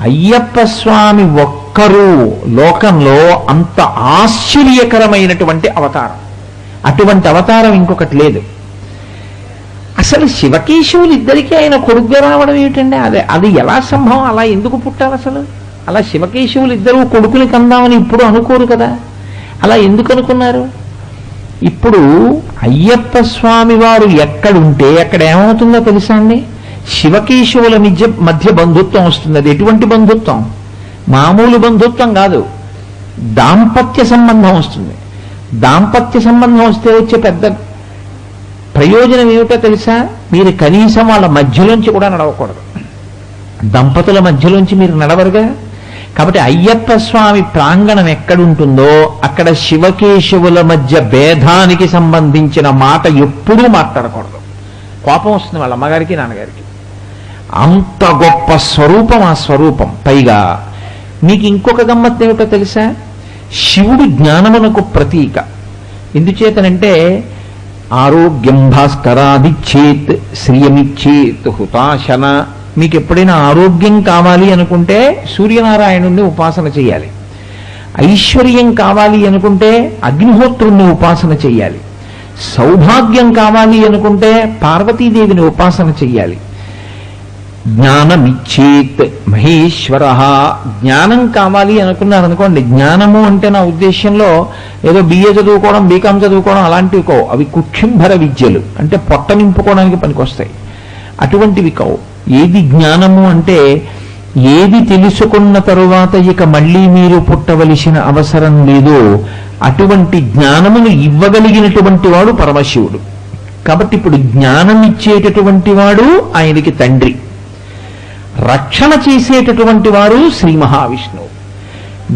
అయ్యప్ప స్వామి ఒక్కరు లోకంలో అంత ఆశ్చర్యకరమైనటువంటి అవతారం. అటువంటి అవతారం ఇంకొకటి లేదు. అసలు శివకేశవులు ఇద్దరికీ ఆయన కొడుకుగా రావడం ఏమిటండి? అదే అది ఎలా సంభవం? అలా ఎందుకు పుట్టాలి అసలు? అలా శివకేశవులు ఇద్దరు కొడుకుని కందామని ఇప్పుడు అనుకోరు కదా? అలా ఎందుకు అనుకున్నారు? ఇప్పుడు అయ్యప్ప స్వామి వారు ఎక్కడుంటే అక్కడ ఏమవుతుందో తెలుసా అండి? శివకేశవుల మధ్య మధ్య బంధుత్వం వస్తుంది. అది ఎటువంటి బంధుత్వం? మామూలు బంధుత్వం కాదు. దాంపత్య సంబంధం వస్తుంది. దాంపత్య సంబంధం వస్తే వచ్చే పెద్ద ప్రయోజనం ఏమిటో తెలుసా? మీరు కనీసం వాళ్ళ మధ్యలోంచి కూడా నడవకూడదు. దంపతుల మధ్యలోంచి మీరు నడవరుగా? కాబట్టి అయ్యప్ప స్వామి ప్రాంగణం ఎక్కడుంటుందో అక్కడ శివకేశవుల మధ్య భేదానికి సంబంధించిన మాట ఎప్పుడూ మాట్లాడకూడదు. కోపం వస్తుంది వాళ్ళ అమ్మగారికి నాన్నగారికి. అంత గొప్ప స్వరూపం ఆ స్వరూపం. పైగా నీకు ఇంకొక గమ్మత్తు ఏమిటో తెలుసా? శివుడు జ్ఞానమునకు ప్రతీక. ఎందుచేతనంటే ఆరోగ్యం భాస్కరాదిచ్చేత్ శ్రియమిచ్చేత్ హుతాశన. మీకు ఎప్పుడైనా ఆరోగ్యం కావాలి అనుకుంటే సూర్యనారాయణుణ్ణి ఉపాసన చేయాలి. ఐశ్వర్యం కావాలి అనుకుంటే అగ్నిహోత్రుణ్ణి ఉపాసన చెయ్యాలి సౌభాగ్యం కావాలి అనుకుంటే పార్వతీదేవిని ఉపాసన చెయ్యాలి జ్ఞానమిచ్చేత్ మహేశ్వర. జ్ఞానం కావాలి అనుకున్నారు అనుకోండి. జ్ఞానము అంటే నా ఉద్దేశంలో ఏదో బిఏ చదువుకోవడం బీకాం చదువుకోవడం అలాంటివి కావు. అవి కుక్షింభర విద్యలు. అంటే పొట్ట నింపుకోవడానికి పనికొస్తాయి. అటువంటివి కావు. ఏది జ్ఞానము అంటే ఏది తెలుసుకున్న తరువాత ఇక మళ్ళీ మీరు పుట్టవలసిన అవసరం లేదో. అటువంటి జ్ఞానమును ఇవ్వగలిగినటువంటి వాడు పరమశివుడు. కాబట్టి ఇప్పుడు జ్ఞానం ఇచ్చేటటువంటి వాడు ఆయనకి తండ్రి. రక్షణ చేసేటటువంటి వారు శ్రీ మహావిష్ణువు.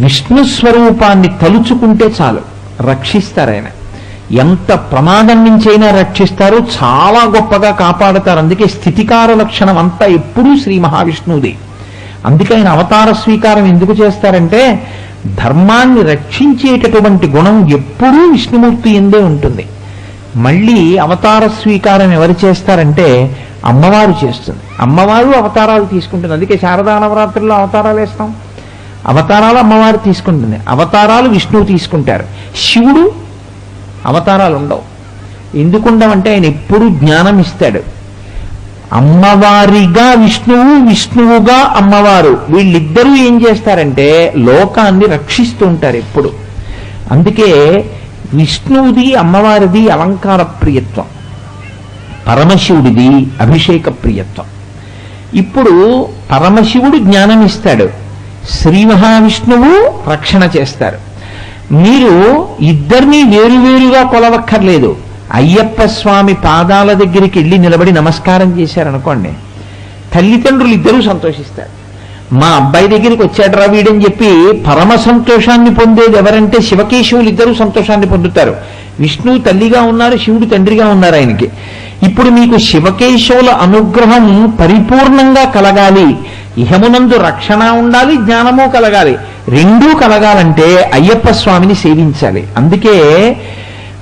విష్ణు స్వరూపాన్ని తలుచుకుంటే చాలు రక్షిస్తారు ఆయన. ఎంత ప్రమాదం నుంచైనా రక్షిస్తారు చాలా గొప్పగా కాపాడుతారు. అందుకే స్థితికార లక్షణం అంతా ఎప్పుడూ శ్రీ మహావిష్ణువుదే. అందుకే ఆయన అవతార స్వీకారం ఎందుకు చేస్తారంటే ధర్మాన్ని రక్షించేటటువంటి గుణం ఎప్పుడూ విష్ణుమూర్తి ఎందే ఉంటుంది. మళ్ళీ అవతార స్వీకారం ఎవరు చేస్తారంటే అమ్మవారు చేస్తుంది. అమ్మవారు అవతారాలు తీసుకుంటుంది. అందుకే శారదా నవరాత్రుల్లో అవతారాలు వేస్తాం. అవతారాలు అమ్మవారు తీసుకుంటుంది. అవతారాలు విష్ణువు తీసుకుంటారు. శివుడు అవతారాలు ఉండవు. ఎందుకుండవంటే ఆయన ఎప్పుడు జ్ఞానం ఇస్తాడు. అమ్మవారిగా విష్ణువు విష్ణువుగా అమ్మవారు. వీళ్ళిద్దరూ ఏం చేస్తారంటే లోకాన్ని రక్షిస్తూ ఉంటారు ఎప్పుడు. అందుకే విష్ణువుది అమ్మవారిది అలంకార ప్రియత్వం. పరమశివుడిది అభిషేక ప్రియత్వం ఇప్పుడు పరమశివుడు జ్ఞానం ఇస్తాడు శ్రీ మహావిష్ణువు రక్షణ చేస్తారు. మీరు ఇద్దరినీ వేరువేరుగా కొలవక్కర్లేదు. అయ్యప్ప స్వామి పాదాల దగ్గరికి వెళ్ళి నిలబడి నమస్కారం చేశారనుకోండి తల్లిదండ్రులు ఇద్దరూ సంతోషిస్తారు. మా అబ్బాయి దగ్గరికి వచ్చాడు రా వీడని చెప్పి పరమ సంతోషాన్ని పొందేది ఎవరంటే శివకేశవులు ఇద్దరూ సంతోషాన్ని పొందుతారు. విష్ణువు తల్లిగా ఉన్నారు శివుడు తండ్రిగా ఉన్నారు ఆయనకి. ఇప్పుడు మీకు శివకేశవుల అనుగ్రహం పరిపూర్ణంగా కలగాలి. ఇహమునందు రక్షణ ఉండాలి జ్ఞానము కలగాలి. రెండూ కలగాలంటే అయ్యప్ప స్వామిని సేవించాలి. అందుకే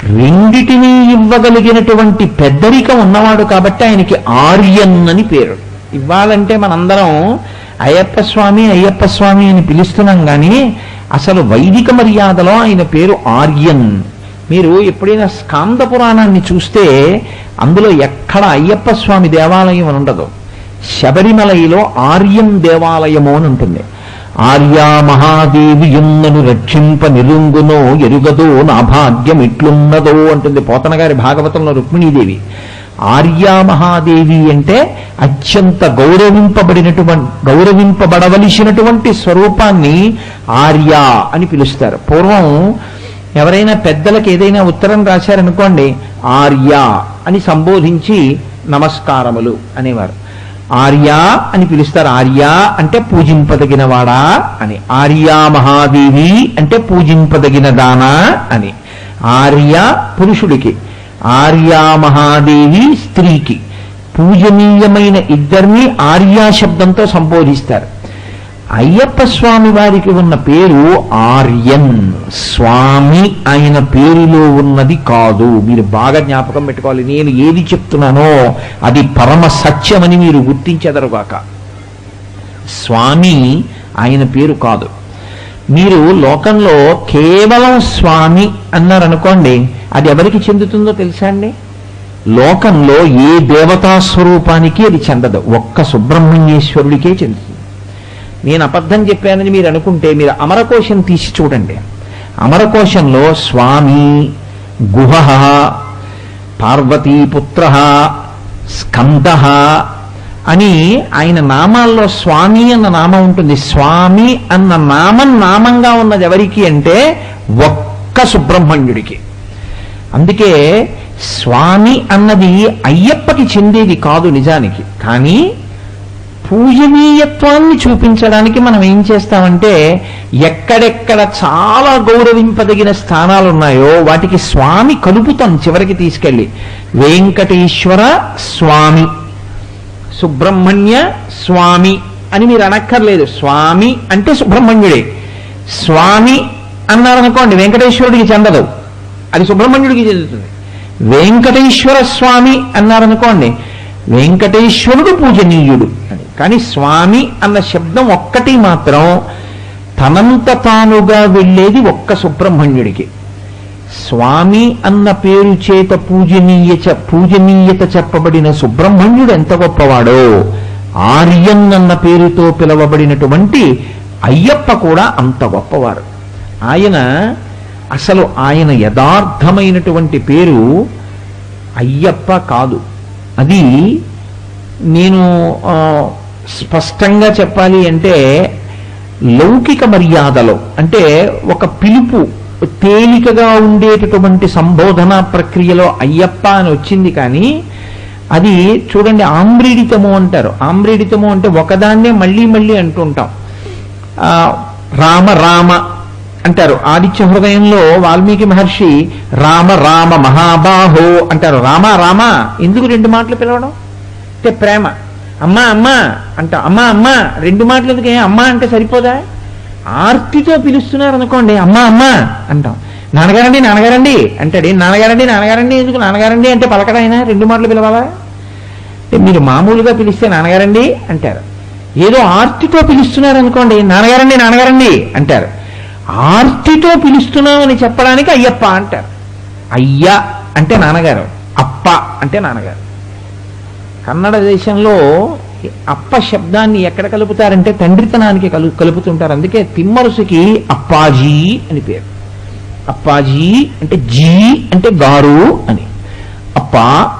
రెండిటినీ ఇవ్వగలిగినటువంటి పెద్దరికం ఉన్నవాడు కాబట్టి ఆయనకి ఆర్యన్ అని పేరు. ఇవ్వాలంటే మనందరం అయ్యప్ప స్వామి అయ్యప్ప స్వామి అని పిలుస్తున్నాం కానీ అసలు వైదిక మర్యాదలో ఆయన పేరు ఆర్యన్. మీరు ఎప్పుడైనా స్కాంద పురాణాన్ని చూస్తే అందులో ఎక్కడ అయ్యప్ప స్వామి దేవాలయం అని ఉండదు. శబరిమలయిలో ఆర్యం దేవాలయము అని ఉంటుంది. ఆర్యా మహాదేవి యున్నను రక్షింప నిరుంగునో ఎరుగదో నా భాగ్యం ఇట్లున్నదో అంటుంది పోతన గారి భాగవతంలో రుక్మిణీదేవి. ఆర్యా మహాదేవి అంటే అత్యంత గౌరవింపబడినటువంటి గౌరవింపబడవలసినటువంటి స్వరూపాన్ని ఆర్యా అని పిలుస్తారు. పూర్వం ఎవరైనా పెద్దలకు ఏదైనా ఉత్తరం రాశారనుకోండి ఆర్య అని సంబోధించి నమస్కారములు అనేవారు. ఆర్య అని పిలుస్తారు. ఆర్య అంటే పూజింపదగినవాడా అని. ఆర్యా మహాదేవి అంటే పూజింపదగిన దానా అని. ఆర్య పురుషుడికి. ఆర్యా మహాదేవి స్త్రీకి. పూజనీయమైన ఇద్దరిని ఆర్యా శబ్దంతో సంబోధిస్తారు. అయ్యప్ప స్వామి వారికి ఉన్న పేరు ఆర్యన్. స్వామి ఆయన పేరులో ఉన్నది కాదు. మీరు బాగా జ్ఞాపకం పెట్టుకోవాలి. నేను ఏది చెప్తున్నానో అది పరమ సత్యమని మీరు గుర్తించెదరుగాక స్వామి ఆయన పేరు కాదు. మీరు లోకంలో కేవలం స్వామి అన్నారనుకోండి అది ఎవరికి చెందుతుందో తెలుసా అండి? లోకంలో ఏ దేవతా స్వరూపానికి అది చెందదు. ఒక్క సుబ్రహ్మణ్యేశ్వరుడికే చెందుతుంది. నేను అబద్ధం చెప్పానని మీరు అనుకుంటే మీరు అమరకోశం తీసి చూడండి. అమరకోశంలో స్వామి గుహ పార్వతీపుత్ర స్కంద అని ఆయన నామాల్లో స్వామి అన్న నామం ఉంటుంది. స్వామి అన్న నామం నామంగా ఉన్నది ఎవరికి అంటే ఒక్క సుబ్రహ్మణ్యుడికి. అందుకే స్వామి అన్నది అయ్యప్పకి చెందేది కాదు నిజానికి. కానీ పూజనీయత్వాన్ని చూపించడానికి మనం ఏం చేస్తామంటే ఎక్కడెక్కడ చాలా గౌరవింపదగిన స్థానాలు ఉన్నాయో వాటికి స్వామి కలుపుతాం చివరికి తీసుకెళ్ళి. వెంకటేశ్వర స్వామి సుబ్రహ్మణ్య స్వామి అని మీరు అనక్కర్లేదు. స్వామి అంటే సుబ్రహ్మణ్యుడే. స్వామి అన్నారనుకోండి వెంకటేశ్వరుడికి చెందదు. అది సుబ్రహ్మణ్యుడికి చెందుతుంది. వెంకటేశ్వర స్వామి అన్నారనుకోండి వెంకటేశ్వరుడు పూజనీయుడు అని. కానీ స్వామి అన్న శబ్దం ఒక్కటి మాత్రం తనంత తానుగా వెళ్ళేది ఒక్క సుబ్రహ్మణ్యుడికి. స్వామి అన్న పేరు చేత పూజనీయ పూజనీయత చెప్పబడిన సుబ్రహ్మణ్యుడు ఎంత గొప్పవాడో ఆర్యన్ అన్న పేరుతో పిలవబడినటువంటి అయ్యప్ప కూడా అంత గొప్పవారు. ఆయన అసలు ఆయన యథార్థమైనటువంటి పేరు అయ్యప్ప కాదు. అది నేను స్పష్టంగా చెప్పాలి అంటే లౌకిక మర్యాదలో అంటే ఒక పిలుపు తేలికగా ఉండేటటువంటి సంబోధన ప్రక్రియలో అయ్యప్ప అని వచ్చింది కానీ అది చూడండి ఆమ్రీడితము అంటారు. ఆమ్రీడితము అంటే ఒకదాన్నే మళ్ళీ మళ్ళీ అంటుంటాం. రామ రామ అంటారు. ఆదిత్య హృదయంలో వాల్మీకి మహర్షి రామ రామ మహాబాహో అంటారు. రామ రామ ఎందుకు రెండు మాటలు పిలవడం? అంటే ప్రేమ. అమ్మా అమ్మా అంట అమ్మా అమ్మా రెండు మాటలు ఎందుకే? అమ్మా అంటే సరిపోదా? ఆర్తితో పిలుస్తున్నారు అనుకోండి అమ్మా అమ్మా అంటాం. నాన్నగారండి నాన్నగారండి అంటాడు. నాన్నగారండి నాన్నగారండి ఎందుకు నాన్నగారండి అంటే పలకడైనా రెండు మాటలు పిలవాలా? అంటే మీరు మామూలుగా పిలిస్తే నాన్నగారండి అంటారు. ఏదో ఆర్తితో పిలుస్తున్నారు అనుకోండి నాన్నగారండి నాన్నగారండి అంటారు. ఆర్తితో పిలుస్తున్నామని చెప్పడానికి అయ్యప్ప అంటారు. అయ్య అంటే నాన్నగారు అప్ప అంటే నాన్నగారు. కన్నడ దేశంలో అప్ప శబ్దాన్ని ఎక్కడ కలుపుతారంటే తండ్రితనానికి కలు కలుపుతుంటారు. అందుకే తిమ్మరుసుకి అప్పాజీ అని పేరు. అప్పాజీ అంటే జీ అంటే గారు అని. అప్ప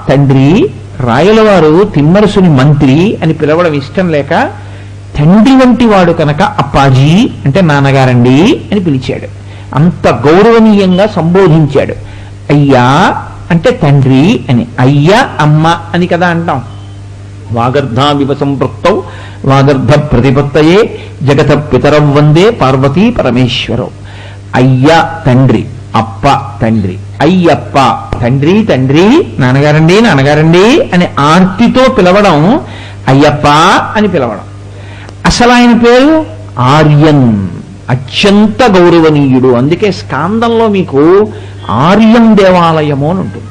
తండ్రి రాయలవారు తిమ్మరుసుని మంత్రి అని పిలవడం ఇష్టం లేక తండ్రి వంటి వాడు కనుక అప్పాజీ అంటే నాన్నగారండి అని పిలిచాడు. అంత గౌరవనీయంగా సంబోధించాడు. అయ్యా అంటే తండ్రి అని అయ్యా అమ్మ అని కదా అంటాం. వాగర్ధావివ సంపృక్తౌ వాగర్ధ ప్రతిపత్తయే జగత పితరం వందే పార్వతీ పరమేశ్వరం. అయ్య తండ్రి అప్ప తండ్రి అయ్యప్ప తండ్రి తండ్రి నాన్నగారండి నాన్నగారండి అని ఆర్తితో పిలవడం అయ్యప్ప అని పిలవడం. అసలు ఆయన పేరు ఆర్యన్. అత్యంత గౌరవనీయుడు. అందుకే స్కాందంలో మీకు ఆర్యం దేవాలయము అని ఉంటుంది.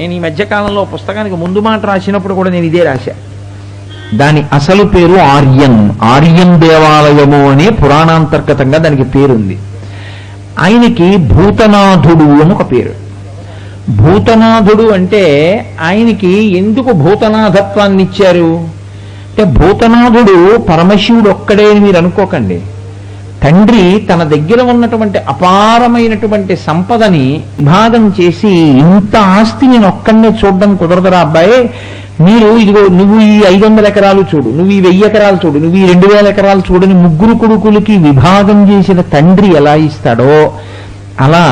నేను ఈ మధ్యకాలంలో పుస్తకానికి ముందు మాట రాసినప్పుడు కూడా నేను ఇదే రాశా. దాని అసలు పేరు ఆర్యన్. ఆర్యన్ దేవాలయము అనే పురాణాంతర్గతంగా దానికి పేరుంది. ఆయనకి భూతనాథుడు అని ఒక పేరు. భూతనాథుడు అంటే ఆయనకి ఎందుకు భూతనాథత్వాన్ని ఇచ్చారు? అంటే భూతనాథుడు పరమశివుడు ఒక్కడే అని మీరు అనుకోకండి. తండ్రి తన దగ్గర ఉన్నటువంటి అపారమైనటువంటి సంపదని విభాగం చేసి ఇంత ఆస్తి నేను ఒక్కడనే చూడడం కుదరదురా అబ్బాయి. మీరు ఇదిగో నువ్వు ఈ ఐదు వందల ఎకరాలు చూడు నువ్వు ఈ వెయ్యి ఎకరాలు చూడు నువ్వు ఈ రెండు వేల ఎకరాలు చూడని ముగ్గురు కొడుకులకి విభాగం చేసిన తండ్రి ఎలా ఇస్తాడో. అలా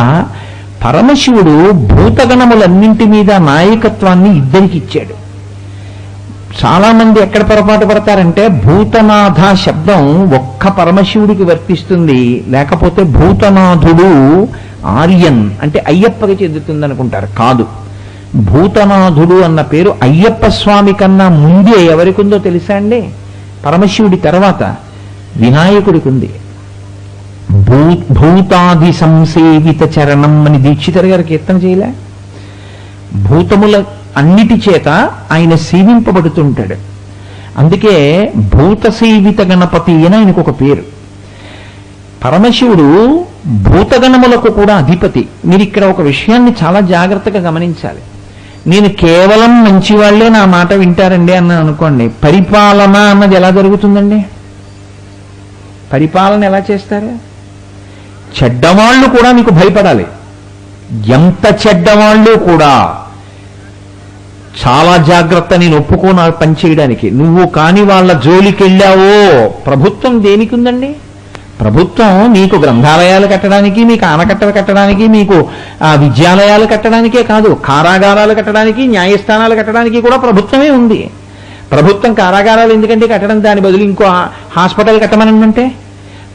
పరమశివుడు భూతగణములన్నింటి మీద నాయకత్వాన్ని ఇద్దరికి ఇచ్చాడు చాలా మంది ఎక్కడ పొరపాటు పడతారంటే భూతనాథ శబ్దం ఒక్క పరమశివుడికి వర్తిస్తుంది. లేకపోతే భూతనాథుడు ఆర్యన్ అంటే అయ్యప్పకి చెందుతుంది అనుకుంటారు కాదు. భూతనాథుడు అన్న పేరు అయ్యప్ప స్వామి కన్నా ముందే ఎవరికి ఉందో తెలుసా అండి? పరమశివుడి తర్వాత వినాయకుడికి ఉంది భూ భూతాది సంసేవిత చరణం అని దీక్షితర్ గారు కీర్తన చేయలే? భూతముల అన్నిటి చేత ఆయన సేవింపబడుతుంటాడు. అందుకే భూత సేవిత గణపతి అని ఆయనకు ఒక పేరు. పరమశివుడు భూతగణములకు కూడా అధిపతి. మీరు ఇక్కడ ఒక విషయాన్ని చాలా జాగ్రత్తగా గమనించాలి. నేను కేవలం మంచి వాళ్ళే నా మాట వింటారండి అన్న అనుకోండి. పరిపాలన అన్నది ఎలా జరుగుతుందండి? పరిపాలన ఎలా చేస్తారు? చెడ్డవాళ్ళు కూడా మీకు భయపడాలి. ఎంత చెడ్డవాళ్ళు కూడా చాలా జాగ్రత్త నేను ఒప్పుకోనా ఆ పని చేయడానికి. నువ్వు కాని వాళ్ళ జోలికి వెళ్ళావో ప్రభుత్వం దేనికి ఉందండి? ప్రభుత్వం మీకు గ్రంథాలయాలు కట్టడానికి మీకు ఆనకట్టలు కట్టడానికి మీకు ఆ, విద్యాలయాలు కట్టడానికే కాదు కారాగారాలు కట్టడానికి న్యాయస్థానాలు కట్టడానికి కూడా ప్రభుత్వమే ఉంది. ప్రభుత్వం కారాగారాలు ఎందుకంటే కట్టడం? దాని బదులు ఇంకో హాస్పిటల్ కట్టమనంటే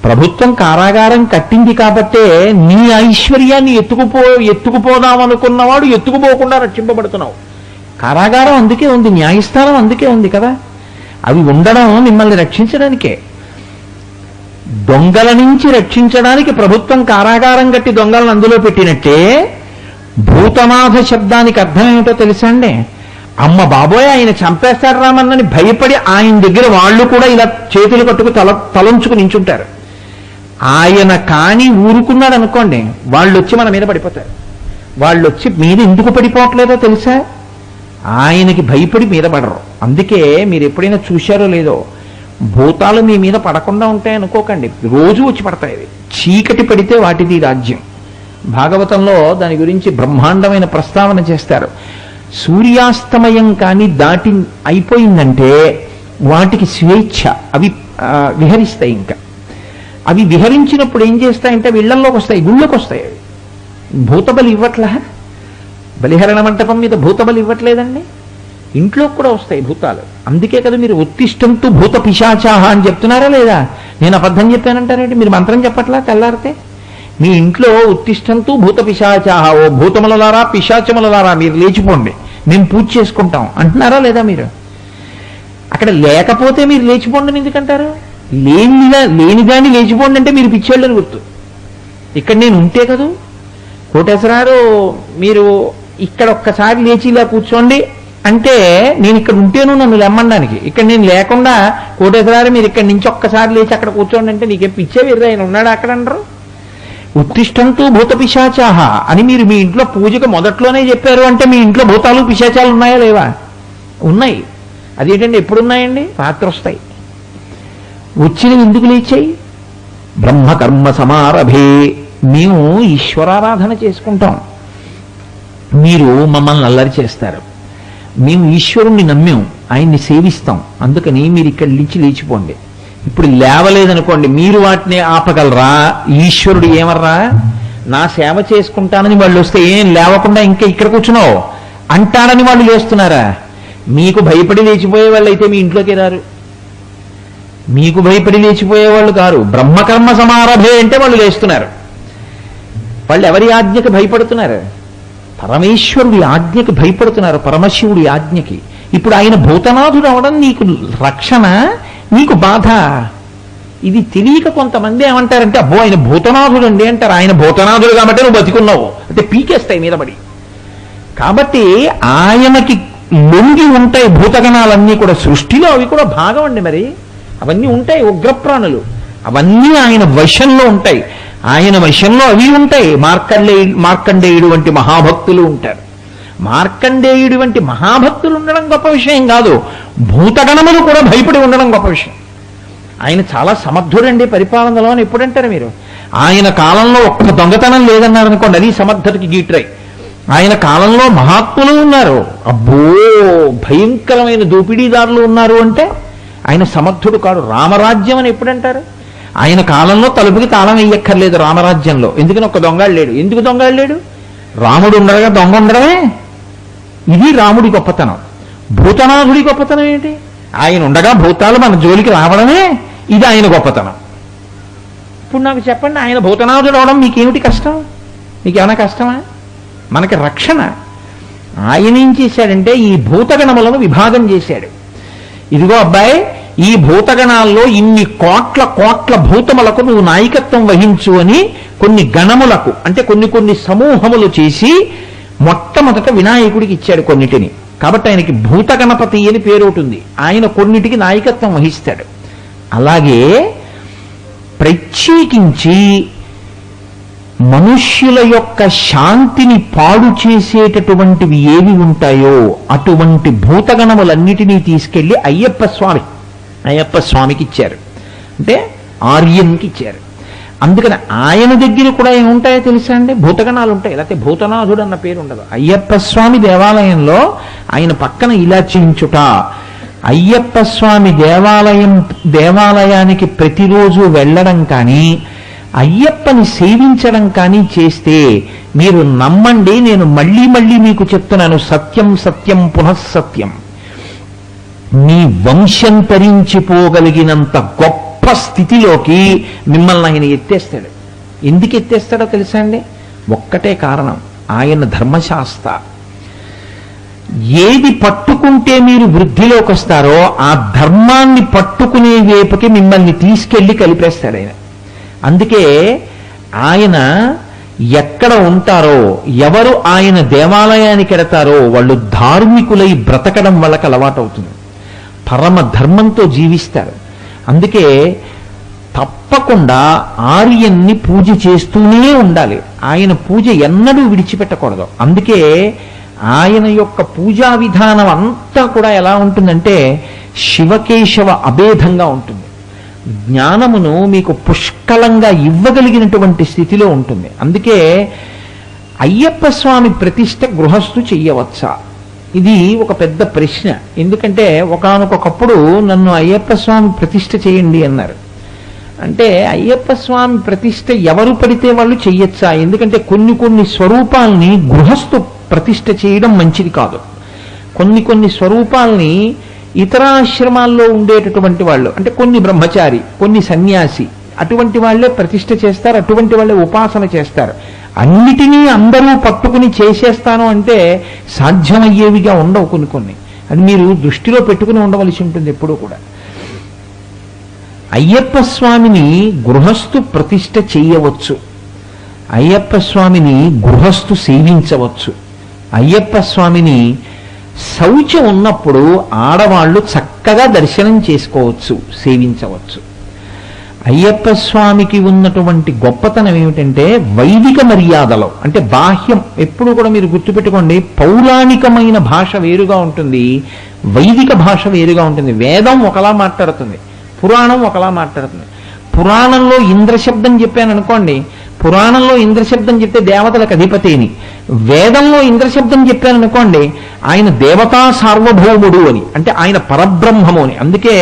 ప్రభుత్వం కారాగారం కట్టింది కాబట్టే నీ ఐశ్వర్యాన్ని ఎత్తుకుపో ఎత్తుకుపోదాం అనుకున్నవాడు ఎత్తుకుపోకుండా రక్షింపబడుతున్నావు. కారాగారం అందుకే ఉంది న్యాయస్థానం అందుకే ఉంది కదా. అవి ఉండడం మిమ్మల్ని రక్షించడానికే. దొంగల నుంచి రక్షించడానికి ప్రభుత్వం కారాగారం కట్టి దొంగలను అందులో పెట్టినట్టే భూతమాధ శబ్దానికి అర్థం ఏమిటో తెలుసా అండి అమ్మ బాబోయ్ ఆయన చంపేస్తాడు రామన్నని భయపడి ఆయన దగ్గర వాళ్ళు కూడా ఇలా చేతులు కట్టుకు తల తలంచుకు నించుంటారు. ఆయన కాని ఊరుకున్నాడు అనుకోండి వాళ్ళు వచ్చి మన మీద పడిపోతారు. వాళ్ళు వచ్చి మీద ఎందుకు పడిపోవట్లేదో తెలుసా? ఆయనకి భయపడి మీద పడరు. అందుకే మీరు ఎప్పుడైనా చూశారో లేదో భూతాలు మీ మీద పడకుండా ఉంటాయి అనుకోకండి రోజు వచ్చి పడతాయి అవి. చీకటి పడితే వాటిది రాజ్యం. భాగవతంలో దాని గురించి బ్రహ్మాండమైన ప్రస్తావన చేస్తారు. సూర్యాస్తమయం కానీ దాటి అయిపోయిందంటే వాటికి స్వేచ్ఛ. అవి విహరిస్తాయి ఇంకా. అవి విహరించినప్పుడు ఏం చేస్తాయంటే వీళ్ళల్లోకి వస్తాయి గుళ్ళోకి వస్తాయి అవి. భూతబలి ఇవ్వట్లా? బలిహరణ మంటపం మీద భూతబలి ఇవ్వట్లేదండి? ఇంట్లో కూడా వస్తాయి భూతాలు. అందుకే కదా మీరు ఉత్తిష్టంతో భూత పిశాచాహ అని చెప్తున్నారా లేదా? నేను అబద్ధం చెప్పానంటారేంటి? మీరు మంత్రం చెప్పట్లా తెల్లారితే? మీ ఇంట్లో ఉత్తిష్టంతు భూత పిశాచాహ ఓ భూతములలారా పిశాచములలారా మీరు లేచిపోండి. మేము పూజ చేసుకుంటాం. అంటున్నారా లేదా మీరు? అక్కడ లేకపోతే మీరు లేచిపోండి ఎందుకంటారు? లేనిదా లేనిదాన్ని లేచిపోండి అంటే మీరు పిచ్చేళ్ళని గుర్తు. ఇక్కడ నేను ఉంటే కదూ? కోటేశ్వరారు మీరు ఇక్కడ ఒక్కసారి లేచి ఇలా కూర్చోండి. అంటే నేను ఇక్కడ ఉంటేను నన్ను లెమ్మడానికి ఇక్కడ నేను లేకుండా కోటేశ్వరారు మీరు ఇక్కడ నుంచి ఒక్కసారి లేచి అక్కడ కూర్చోండి అంటే నీకేం పిచ్చే వీరు ఆయన ఉన్నాడు అక్కడ అంటారు? ఉత్తిష్టంతో భూత పిశాచాహ అని మీరు మీ ఇంట్లో పూజకు మొదట్లోనే చెప్పారు అంటే మీ ఇంట్లో భూతాలు పిశాచాలు ఉన్నాయా లేవా? ఉన్నాయి. అదేంటండి ఎప్పుడు ఉన్నాయండి రాత్రి వస్తాయి వచ్చినవి ఎందుకు లేచాయి? బ్రహ్మకర్మ సమారభే. మేము ఈశ్వరారాధన చేసుకుంటాం. మీరు మమ్మల్ని అల్లరి చేస్తారు. మేము ఈశ్వరుణ్ణి నమ్మాం. ఆయన్ని సేవిస్తాం. అందుకని మీరు ఇక్కడ లేచి లేచిపోండి. ఇప్పుడు లేవలేదనుకోండి మీరు వాటిని ఆపగలరా? ఈశ్వరుడు ఏమర్రా? నా సేవ చేసుకుంటానని వాళ్ళు వస్తే ఏం లేవకుండా ఇంకా ఇక్కడ కూర్చున్నావు? అంటానని వాళ్ళు లేస్తున్నారా మీకు భయపడి లేచిపోయే వాళ్ళు అయితే మీ ఇంట్లోకి రారు. మీకు భయపడి లేచిపోయే వాళ్ళు కారు. బ్రహ్మకర్మ సమారభే అంటే వాళ్ళు లేస్తున్నారు. వాళ్ళు ఎవరి ఆజ్ఞకు భయపడుతున్నారు? పరమేశ్వరుడి ఆజ్ఞకి భయపడుతున్నారు పరమశివుడి ఆజ్ఞకి. ఇప్పుడు ఆయన భూతనాథుడు అవడం నీకు రక్షణ నీకు బాధ. ఇది తెలియక కొంతమంది ఏమంటారంటే అబ్బో ఆయన భూతనాథుడు అండి అంటారు. ఆయన భూతనాథుడు కాబట్టి నువ్వు బతికున్నావు. అంటే పీకేస్తాయి మీద పడి. కాబట్టి ఆయనకి లొంగి ఉంటాయి భూతగణాలన్నీ కూడా సృష్టిలో అవి కూడా భాగం అండి మరి. అవన్నీ ఉంటాయి ఉగ్రప్రాణులు. అవన్నీ ఆయన వశంలో ఉంటాయి. ఆయన వశంలో అవి ఉంటాయి. మార్కండేయుడు మార్కండేయుడు వంటి మహాభక్తులు ఉంటారు. మార్కండేయుడు వంటి మహాభక్తులు ఉండడం గొప్ప విషయం కాదు. భూతగణములు కూడా భయపడి ఉండడం గొప్ప విషయం. ఆయన చాలా సమర్థుడండి పరిపాలనలో అని ఎప్పుడంటారు మీరు? ఆయన కాలంలో ఒక్క దొంగతనం లేదన్నారు అనుకోండి అది సమర్థతకి గీట్రై. ఆయన కాలంలో మహాత్ములు ఉన్నారు. అబ్బో భయంకరమైన దోపిడీదారులు ఉన్నారు అంటే ఆయన సమర్థుడు కాడు. రామరాజ్యం అని ఎప్పుడంటారు? ఆయన కాలంలో తలుపుకి తాళం వేయక్కర్లేదు రామరాజ్యంలో. ఎందుకని ఒక దొంగడు లేడు ఎందుకు దొంగడు లేడు రాముడు ఉండగా దొంగ ఉండడమే? ఇది రాముడి గొప్పతనం. భూతనాథుడి గొప్పతనం ఏంటి? ఆయన ఉండగా భూతాలు మన జోలికి రావడమే ఇది ఆయన గొప్పతనం. ఇప్పుడు నాకు చెప్పండి ఆయన భూతనాథుడు అవడం మీకేమిటి కష్టం? మీకేమైనా కష్టమా? మనకి రక్షణ. ఆయన ఏం చేశాడంటే ఈ భూతగణములను విభాగం చేశాడు. ఇదిగో అబ్బాయి ఈ భూతగణాల్లో ఇన్ని కోట్ల కోట్ల భూతములకు నువ్వు నాయకత్వం వహించు అని కొన్ని గణములకు అంటే కొన్ని కొన్ని సమూహములు చేసి మొట్టమొదట వినాయకుడికి ఇచ్చాడు కొన్నిటిని. కాబట్టి ఆయనకి భూత గణపతి అని పేరు ఉంటుంది ఆయన కొన్నిటికి నాయకత్వం వహిస్తాడు. అలాగే ప్రత్యేకించి మనుష్యుల యొక్క శాంతిని పాడు చేసేటటువంటివి ఏవి ఉంటాయో అటువంటి భూతగణములన్నిటినీ తీసుకెళ్ళి అయ్యప్ప స్వామి అయ్యప్ప స్వామికి ఇచ్చారు. అంటే ఆర్యంకి ఇచ్చారు. అందుకని ఆయన దగ్గర కూడా ఏముంటాయో తెలుసా అండి? భూతగణాలు ఉంటాయి. లేకపోతే భూతనాథుడు అన్న పేరు ఉండదు. అయ్యప్ప స్వామి దేవాలయంలో ఆయన పక్కన ఇలా చేయించుట అయ్యప్ప స్వామి దేవాలయం దేవాలయానికి ప్రతిరోజు వెళ్ళడం కానీ అయ్యప్పని సేవించడం కానీ చేస్తే మీరు నమ్మండి నేను మళ్ళీ మళ్ళీ మీకు చెప్తున్నాను. సత్యం సత్యం పునఃసత్యం మీ వంశం తరించిపోగలిగినంత గొప్ప స్థితిలోకి మిమ్మల్ని ఆయన ఎత్తేస్తాడు. ఎందుకు ఎత్తేస్తాడో తెలుసా అండి? ఒక్కటే కారణం. ఆయన ధర్మశాస్త్ర. ఏది పట్టుకుంటే మీరు వృద్ధిలోకి వస్తారో ఆ ధర్మాన్ని పట్టుకునే వైపుకి మిమ్మల్ని తీసుకెళ్ళి కలిపేస్తాడు ఆయన. అందుకే ఆయన ఎక్కడ ఉంటారో ఎవరు ఆయన దేవాలయానికి ఎడతారో వాళ్ళు ధార్మికులై బ్రతకడం వాళ్ళకి అలవాటవుతుంది. పరమ ధర్మంతో జీవిస్తారు. అందుకే తప్పకుండా ఆర్యన్ని పూజ చేస్తూనే ఉండాలి. ఆయన పూజ ఎన్నడూ విడిచిపెట్టకూడదు. అందుకే ఆయన యొక్క పూజా విధానం అంతా కూడా ఎలా ఉంటుందంటే శివకేశవ అభేదంగా ఉంటుంది. జ్ఞానమును మీకు పుష్కలంగా ఇవ్వగలిగినటువంటి స్థితిలో ఉంటుంది. అందుకే అయ్యప్ప స్వామి ప్రతిష్ట గృహస్థు చెయ్యవచ్చా. ఇది ఒక పెద్ద ప్రశ్న. ఎందుకంటే ఒకానొకప్పుడు నన్ను అయ్యప్ప స్వామి ప్రతిష్ట చేయండి అన్నారు. అంటే అయ్యప్ప స్వామి ప్రతిష్ట ఎవరు పడితే వాళ్ళు చెయ్యొచ్చా? ఎందుకంటే కొన్ని కొన్ని స్వరూపాల్ని గృహస్థు ప్రతిష్ట చేయడం మంచిది కాదు. కొన్ని కొన్ని స్వరూపాల్ని ఇతర ఆశ్రమాల్లో ఉండేటటువంటి వాళ్ళు అంటే కొన్ని బ్రహ్మచారి కొన్ని సన్యాసి అటువంటి వాళ్ళే ప్రతిష్ట చేస్తారు అటువంటి వాళ్ళే ఉపాసన చేస్తారు. అన్నిటినీ అందరూ పట్టుకుని చేసేస్తాను అంటే సాధ్యమయ్యేవిగా ఉండవు కొన్ని కొన్ని. అది మీరు దృష్టిలో పెట్టుకుని ఉండవలసి ఉంటుంది ఎప్పుడూ కూడా. అయ్యప్ప స్వామిని గృహస్థు ప్రతిష్ట చేయవచ్చు. అయ్యప్ప స్వామిని గృహస్థు సేవించవచ్చు. అయ్యప్ప స్వామిని శౌచం ఉన్నప్పుడు ఆడవాళ్ళు చక్కగా దర్శనం చేసుకోవచ్చు సేవించవచ్చు. అయ్యప్ప స్వామికి ఉన్నటువంటి గొప్పతనం ఏమిటంటే వైదిక మర్యాదలో అంటే బాహ్యం. ఎప్పుడు కూడా మీరు గుర్తుపెట్టుకోండి పౌరాణికమైన భాష వేరుగా ఉంటుంది వైదిక భాష వేరుగా ఉంటుంది. వేదం ఒకలా మాట్లాడుతుంది పురాణం ఒకలా మాట్లాడుతుంది. పురాణంలో ఇంద్రశబ్దం చెప్పాను అనుకోండి పురాణంలో ఇంద్రశబ్దం చెప్తే దేవతలకు అధిపతిని. వేదంలో ఇంద్రశబ్దం చెప్పాను అనుకోండి ఆయన దేవతా సార్వభౌముడు అని అంటే ఆయన పరబ్రహ్మము అని. అందుకే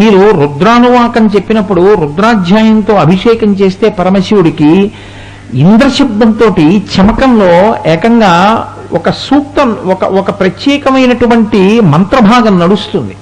మీరు రుద్రానువాకం చెప్పినప్పుడు రుద్రాధ్యాయంతో అభిషేకం చేస్తే పరమశివుడికి ఇంద్రశబ్దంతో చమకంలో ఏకంగా ఒక సూక్తం ఒక ఒక ప్రత్యేకమైనటువంటి మంత్రభాగం నడుస్తుంది.